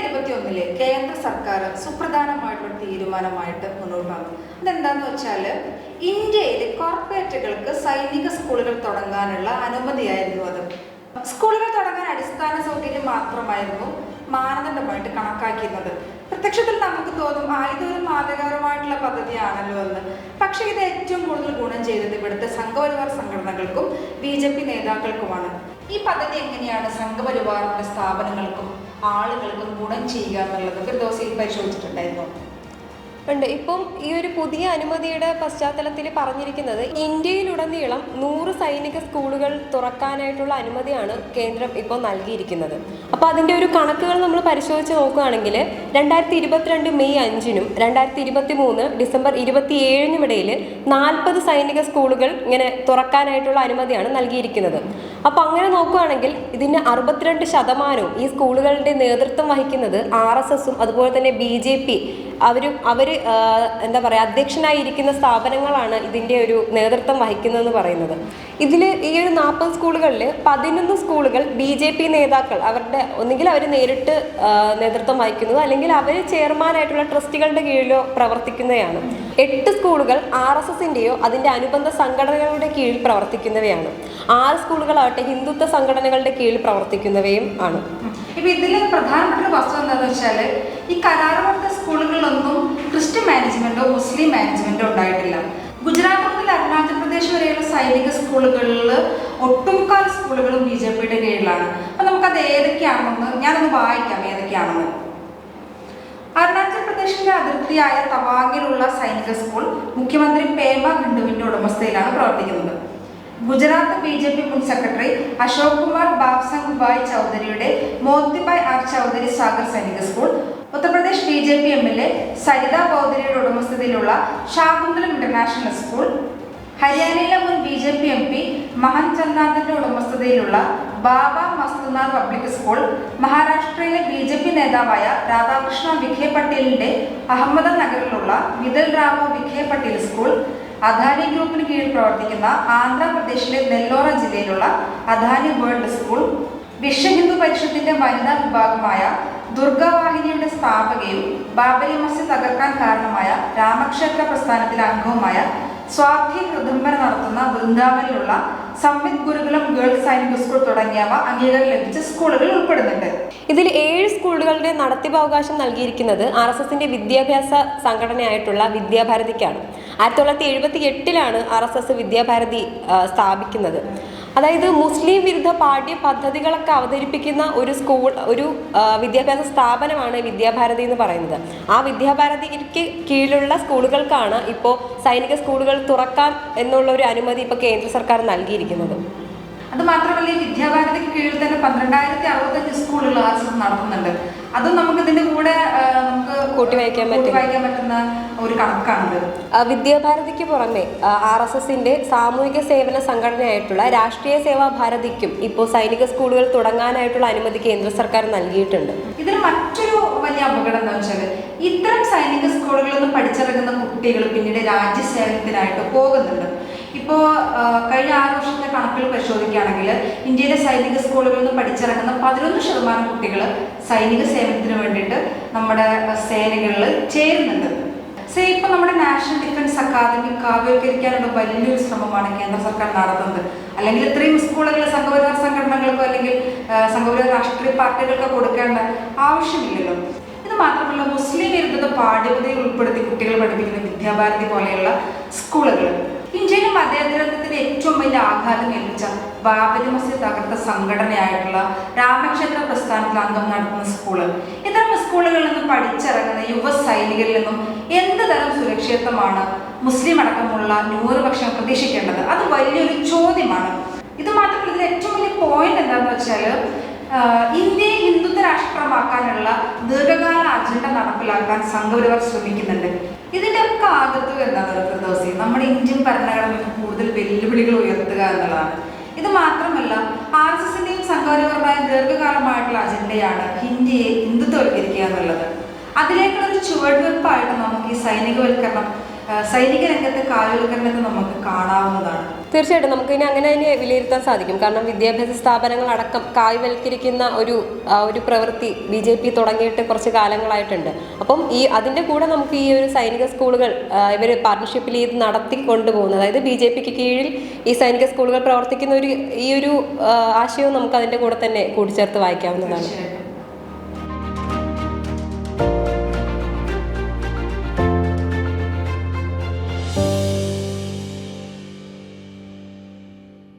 ഇരുപത്തി ഒന്നിലെ കേന്ദ്ര സർക്കാർ സുപ്രധാനമായിട്ടുള്ള തീരുമാനമായിട്ട് മുന്നോട്ട് വന്നു. അതെന്താന്ന് വെച്ചാൽ ഇന്ത്യയിൽ കോർപ്പറേറ്റുകൾക്ക് സൈനിക സ്കൂളുകൾ തുടങ്ങാനുള്ള അനുമതിയായിരുന്നു അത്. സ്കൂളുകൾ തുടങ്ങാൻ അടിസ്ഥാന സൗകര്യം മാത്രമായിരുന്നു മാനദണ്ഡമായിട്ട് കണക്കാക്കിയിരുന്നത്. പ്രത്യക്ഷത്തിൽ നമുക്ക് തോന്നും ആ ഇതൊരു മാതൃകാപരമായിട്ടുള്ള പദ്ധതിയാണല്ലോ എന്ന്. പക്ഷേ ഇത് ഏറ്റവും കൂടുതൽ ഗുണം ചെയ്തത് ഇവിടുത്തെ സംഘപരിവാർ സംഘടനകൾക്കും ബി ജെ പി നേതാക്കൾക്കുമാണ്. ഈ പദ്ധതി എങ്ങനെയാണ് സംഘപരിവാറിന്റെ സ്ഥാപനങ്ങൾക്കും ആളുകൾക്കും ഗുണം ചെയ്യുക എന്നുള്ളത് ദിവസം പരിശോധിച്ചിട്ടുണ്ടായിരുന്നു. ഉണ്ട്. ഇപ്പം ഈ ഒരു പുതിയ അനുമതിയുടെ പശ്ചാത്തലത്തിൽ പറഞ്ഞിരിക്കുന്നത് ഇന്ത്യയിലുടനീളം നൂറ് സൈനിക സ്കൂളുകൾ തുറക്കാനായിട്ടുള്ള അനുമതിയാണ് കേന്ദ്രം ഇപ്പോൾ നൽകിയിരിക്കുന്നത്. അപ്പോൾ അതിന്റെ ഒരു കണക്കുകൾ നമ്മൾ പരിശോധിച്ച് നോക്കുകയാണെങ്കിൽ രണ്ടായിരത്തി ഇരുപത്തിരണ്ട് മെയ് അഞ്ചിനും രണ്ടായിരത്തി ഇരുപത്തി മൂന്ന് ഡിസംബർ ഇരുപത്തി ഏഴിനും ഇടയിൽ നാൽപ്പത് സൈനിക സ്കൂളുകൾ ഇങ്ങനെ തുറക്കാനായിട്ടുള്ള അനുമതിയാണ് നൽകിയിരിക്കുന്നത്. അപ്പോൾ അങ്ങനെ നോക്കുകയാണെങ്കിൽ ഇതിന് അറുപത്തിരണ്ട് ശതമാനവും ഈ സ്കൂളുകളുടെ നേതൃത്വം വഹിക്കുന്നത് ആർ എസ് എസും അതുപോലെ തന്നെ ബി ജെ പി അവരും അവർ എന്താ പറയുക അധ്യക്ഷനായിരിക്കുന്ന സ്ഥാപനങ്ങളാണ് ഇതിന്റെ ഒരു നേതൃത്വം വഹിക്കുന്നതെന്ന് പറയുന്നത്. ഇതിൽ ഈ ഒരു നാൽപ്പത് സ്കൂളുകളിൽ പതിനൊന്ന് സ്കൂളുകൾ ബി ജെ പി നേതാക്കൾ അവരുടെ ഒന്നുകിൽ അവർ നേരിട്ട് നേതൃത്വം വഹിക്കുന്നത് അല്ലെങ്കിൽ അവർ ചെയർമാനായിട്ടുള്ള ട്രസ്റ്റികളുടെ കീഴിലോ പ്രവർത്തിക്കുന്നവയാണ്. എട്ട് സ്കൂളുകൾ ആർ എസ് എസിന്റെയോ അതിന്റെ അനുബന്ധ സംഘടനകളുടെ കീഴിൽ പ്രവർത്തിക്കുന്നവയാണ്. ആറ് സ്കൂളുകളാവട്ടെ ഹിന്ദുത്വ സംഘടനകളുടെ കീഴിൽ പ്രവർത്തിക്കുന്നവയും ആണ്. ഇപ്പൊ ഇതിലെ പ്രധാനപ്പെട്ട ഒരു വസ്തു എന്താണെന്ന് വെച്ചാൽ ഈ കരാറുകൊടുത്ത സ്കൂളുകളിലൊന്നും ക്രിസ്ത്യൻ മാനേജ്മെന്റോ മുസ്ലിം മാനേജ്മെന്റോ ഉണ്ടായിട്ടില്ല. ഗുജറാത്ത് മുതൽ അരുണാചൽ പ്രദേശ് വരെയുള്ള സൈനിക സ്കൂളുകളിൽ ഒട്ടുമുക്കാൽ സ്കൂളുകളും ബി ജെ പിയുടെ കീഴിലാണ്. അപ്പൊ നമുക്കത് ഏതൊക്കെയാണെന്ന് ഞാനൊന്ന് വായിക്കാം ഏതൊക്കെയാണെന്ന്. അരുണാചൽ പ്രദേശിന്റെ അതിർത്തിയായ തവാങ്ങിലുള്ള സൈനിക സ്കൂൾ മുഖ്യമന്ത്രി പേമ ഖണ്ഡുവിന്റെ ഉടമസ്ഥയിലാണ് പ്രവർത്തിക്കുന്നത്. ഗുജറാത്ത് ബി ജെ പി മുൻ secretary Ashok Kumar Babsang bhai ചൗധരിയുടെ Motibhai R Chaudhary Sagar Sainik school Uttar Pradesh B J P M L A Sarita ബൗദ്ധരിയുടെ ഉടമസ്ഥതയിലുള്ള ഷാകുന്തലം ഇന്റർനാഷണൽ സ്കൂൾ ഹരിയാനയിലെ മുൻ B J P M P Mahan ചന്ദാന്തിന്റെ ഉടമസ്ഥതയിലുള്ള ബാബ മസ്തുനാർ പബ്ലിക് സ്കൂൾ മഹാരാഷ്ട്രയിലെ ബി ജെ പി നേതാവായ രാധാകൃഷ്ണ വിഖെ പട്ടേലിന്റെ അഹമ്മദ് നഗറിലുള്ള Mithal Rao Vikhe Patel school Adani ഗ്രൂപ്പിന് കീഴിൽ പ്രവർത്തിക്കുന്ന ആന്ധ്രാപ്രദേശിലെ നെല്ലോറ ജില്ലയിലുള്ള അദാനി വേൾഡ് സ്കൂൾ വിശ്വ ഹിന്ദു പരിഷത്തിന്റെ വനിതാ വിഭാഗമായ ദുർഗാവാഹിനിയുടെ സ്ഥാപകയും ബാബരി മസ്ജിദ് തകർക്കാൻ കാരണമായ രാമക്ഷേത്ര പ്രസ്ഥാനത്തിലെ അംഗവുമായ സ്വാധി കൃതംബര നടത്തുന്ന വൃന്ദാവനിലുള്ള സംവിത് ഗുരുകുലം ഗേൾസ് സൈനിക സ്കൂൾ തുടങ്ങിയവ അംഗീകാരം ലഭിച്ച സ്കൂളുകൾ ഉൾപ്പെടുന്നുണ്ട്. ഇതിൽ ഏഴ് സ്കൂളുകളുടെ നടത്തിപ്പവകാശം നൽകിയിരിക്കുന്നത് ആർ എസ് എസിന്റെ വിദ്യാഭ്യാസ സംഘടനയായിട്ടുള്ള വിദ്യാഭാരതിക്കാണ്. ആയിരത്തി തൊള്ളായിരത്തി എഴുപത്തി എട്ടിലാണ് ആർ എസ് എസ് വിദ്യാഭാരതി സ്ഥാപിക്കുന്നത്. അതായത് മുസ്ലിം വിരുദ്ധ പാഠ്യ പദ്ധതികളൊക്കെ അവതരിപ്പിക്കുന്ന ഒരു സ്കൂൾ ഒരു വിദ്യാഭ്യാസ സ്ഥാപനമാണ് വിദ്യാഭാരതി എന്ന് പറയുന്നത്. ആ വിദ്യാഭാരതിക്ക് കീഴിലുള്ള സ്കൂളുകൾക്കാണ് ഇപ്പോൾ സൈനിക സ്കൂളുകൾ തുറക്കാം എന്നുള്ള ഒരു അനുമതി ഇപ്പോൾ കേന്ദ്ര സർക്കാർ നൽകിയിരിക്കുന്നത്. അത് മാത്രമല്ല ഈ വിദ്യാഭാരതിക്ക് കീഴിൽ തന്നെ പന്ത്രണ്ടായിരത്തി അറുപത്തഞ്ച് സ്കൂളുകൾ ആർസം നടത്തുന്നുണ്ട്. അതും നമുക്ക് ഇതിന്റെ കൂടെ നമുക്ക് കൂട്ടി വായിക്കാൻ പറ്റും. കൂട്ടി വായിക്കാൻ പറ്റുന്ന ഒരു കണക്കാണിത്. വിദ്യാഭാരതിക്ക് പുറമെ ആർ എസ് എസിന്റെ സാമൂഹിക സേവന സംഘടനയായിട്ടുള്ള രാഷ്ട്രീയ സേവാ ഭാരതിക്കും ഇപ്പോൾ സൈനിക സ്കൂളുകൾ തുടങ്ങാനായിട്ടുള്ള അനുമതി കേന്ദ്ര സർക്കാർ നൽകിയിട്ടുണ്ട്. ഇതിന് മറ്റൊരു വലിയ അപകടം എന്താ വെച്ചാൽ ഇത്തരം സൈനിക സ്കൂളുകളിൽ നിന്ന് പഠിച്ചിറങ്ങുന്ന കുട്ടികൾ പിന്നീട് രാജ്യസേവനത്തിനായിട്ട് പോകുന്നുണ്ട്. ഇപ്പോൾ കഴിഞ്ഞ ആറ് വർഷത്തെ കണക്കുകൾ പരിശോധിക്കുകയാണെങ്കിൽ ഇന്ത്യയിലെ സൈനിക സ്കൂളുകളിൽ നിന്ന് പഠിച്ചിറങ്ങുന്ന പതിനൊന്ന് ശതമാനം കുട്ടികൾ സൈനിക സേവനത്തിന് വേണ്ടിയിട്ട് നമ്മുടെ സേനകളിൽ ചേരുന്നുണ്ട്. സേ ഇപ്പൊ നമ്മുടെ നാഷണൽ ഡിഫൻസ് അക്കാദമി കാവ്യവൽക്കരിക്കാനുള്ള വലിയൊരു ശ്രമമാണ് കേന്ദ്ര സർക്കാർ നടത്തുന്നത്. അല്ലെങ്കിൽ ഇത്രയും സ്കൂളുകൾ സംഘപരിവാർ സംഘടനകൾക്കോ അല്ലെങ്കിൽ സംഘപരിവാർ രാഷ്ട്രീയ പാർട്ടികൾക്കോ കൊടുക്കേണ്ട ആവശ്യമില്ലല്ലോ. ഇത് മാത്രമല്ല മുസ്ലിം വിരുദ്ധത പാഠ്യപദ്ധതിയിൽ ഉൾപ്പെടുത്തി കുട്ടികൾ പഠിപ്പിക്കുന്ന വിദ്യാഭാരതി പോലെയുള്ള സ്കൂളുകൾ ഇന്ത്യയിലെ മതേതരത്വത്തിന് ഏറ്റവും വലിയ ആഘാതം ഏൽപ്പിച്ച ബാബരി മസ്ജിദ് തകർത്ത സംഘടനയായിട്ടുള്ള രാമക്ഷേത്ര പ്രസ്ഥാനത്തിൽ അംഗം നടത്തുന്ന സ്കൂൾ. ഇത്തരം സ്കൂളുകളിൽ നിന്നും പഠിച്ചിറങ്ങുന്ന യുവ സൈനികരിൽ നിന്നും എന്ത് തരം സുരക്ഷിതത്വമാണ് മുസ്ലിം അടക്കമുള്ള ന്യൂനപക്ഷം പ്രതീക്ഷിക്കേണ്ടത്? അത് വലിയൊരു ചോദ്യമാണ്. ഇത് മാത്രമല്ല ഇതിൽ ഏറ്റവും വലിയ പോയിന്റ് എന്താണെന്ന് വെച്ചാൽ ഇന്ത്യയെ ഹിന്ദുത്വ രാഷ്ട്രമാക്കാനുള്ള ദീർഘകാല അജണ്ട നടപ്പിലാക്കാൻ സംഘപരിവാർ ശ്രമിക്കുന്നുണ്ട്. ആകത്തുക എന്താണ് ഫിർദോസി നമ്മുടെ ഇന്ത്യൻ ഭരണഘടനയ്ക്ക് കൂടുതൽ വെല്ലുവിളികൾ ഉയർത്തുക എന്നുള്ളതാണ്. ഇത് മാത്രമല്ല ആർ എസ് എസിന്റെയും സംഘപരിവാറുമായ ദീർഘകാലമായിട്ടുള്ള അജണ്ടയാണ് ഇന്ത്യയെ ഹിന്ദുത്വവൽക്കരിക്കുക എന്നുള്ളത്. അതിലേക്കുള്ള ഒരു ചുവടുവെപ്പായിട്ട് നമുക്ക് ഈ സൈനികവൽക്കരണം സൈനിക രംഗത്തെ കാവ്യവൽക്കരണത്തെ നമുക്ക് കാണാവുന്നതാണ്. തീർച്ചയായിട്ടും. നമുക്ക് ഇനി അങ്ങനെ തന്നെ വിലയിരുത്താൻ സാധിക്കും. കാരണം വിദ്യാഭ്യാസ സ്ഥാപനങ്ങൾ അടക്കം കായ്വൽക്കരിക്കുന്ന ഒരു ഒരു പ്രവൃത്തി ബി ജെ പി തുടങ്ങിയിട്ട് കുറച്ച് കാലങ്ങളായിട്ടുണ്ട്. അപ്പം ഈ അതിന്റെ കൂടെ നമുക്ക് ഈ ഒരു സൈനിക സ്കൂളുകൾ ഇവർ പാർട്ട്ണർഷിപ്പിൽ ഇത് നടത്തി കൊണ്ടുപോകുന്നത് അതായത് ബി ജെ പിക്ക് കീഴിൽ ഈ സൈനിക സ്കൂളുകൾ പ്രവർത്തിക്കുന്ന ഒരു ഈ ഒരു ആശയവും നമുക്ക് അതിന്റെ കൂടെ തന്നെ കൂട്ടിച്ചേർത്ത് വായിക്കാവുന്നതാണ്.